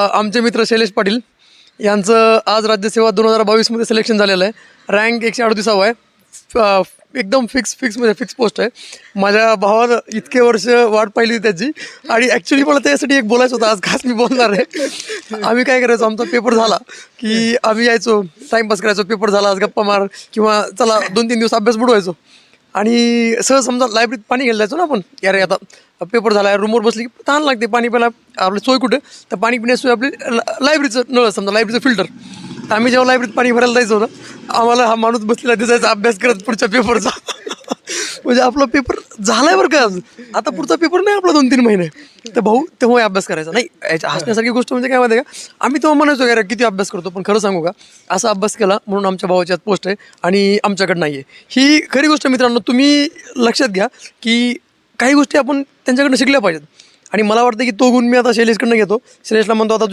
आमचे मित्र शैलेश पाटील यांचं आज राज्यसेवा दोन हजार बावीसमध्ये सिलेक्शन झालेलं आहे. रँक एकशे अडतीसावा आहे. एकदम फिक्स फिक्स म्हणजे फिक्स पोस्ट आहे. माझ्या भावानं इतके वर्ष वाट पाहिली त्याची. आणि ॲक्च्युली मला त्यासाठी एक बोलायचं होतं. आज खास मी बोलणार आहे. आम्ही काय करायचो? आमचा पेपर झाला की आम्ही यायचो. टाईमपास करायचो. पेपर झाला आज गप्पा मार किंवा चला दोन तीन दिवस अभ्यास बुडवायचो. आणि सहज समजा लायब्ररीत पाणी घ्यायला जायचो ना आपण. यार आता पेपर झाला आहे रूमवर बसली की तहान लागते पाणी प्यायला. आपली सोय कुठे? तर पाणी पिण्याची सोय आपली लायब्ररीचं नळ समजा लायब्ररीचं फिल्टर तर आम्ही जेव्हा लायब्ररीत पाणी भरायला जायचो ना आम्हाला हा माणूस बसलेला दिसायचा अभ्यास करत पुढच्या पेपरचा म्हणजे आपला पेपर झालाय बरं का? आता पुढचा पेपर नाही आपला दोन तीन महिने. तर भाऊ तेव्हा अभ्यास करायचा. नाही याच्या हसण्यासारखी गोष्ट म्हणजे काय माहिती आहे का? आम्ही तेव्हा म्हणायचो अरे किती अभ्यास करतो पण खरं सांगू का? असा अभ्यास केला म्हणून आमच्या भावाची आज पोस्ट आहे आणि आमच्याकडे नाही आहे ही खरी गोष्ट मित्रांनो तुम्ही लक्षात घ्या की काही गोष्टी आपण त्यांच्याकडनं शिकल्या पाहिजेत. आणि मला वाटतं की तो गुण मी आता शैलेशकडनं घेतो. शैलेशला म्हणतो आता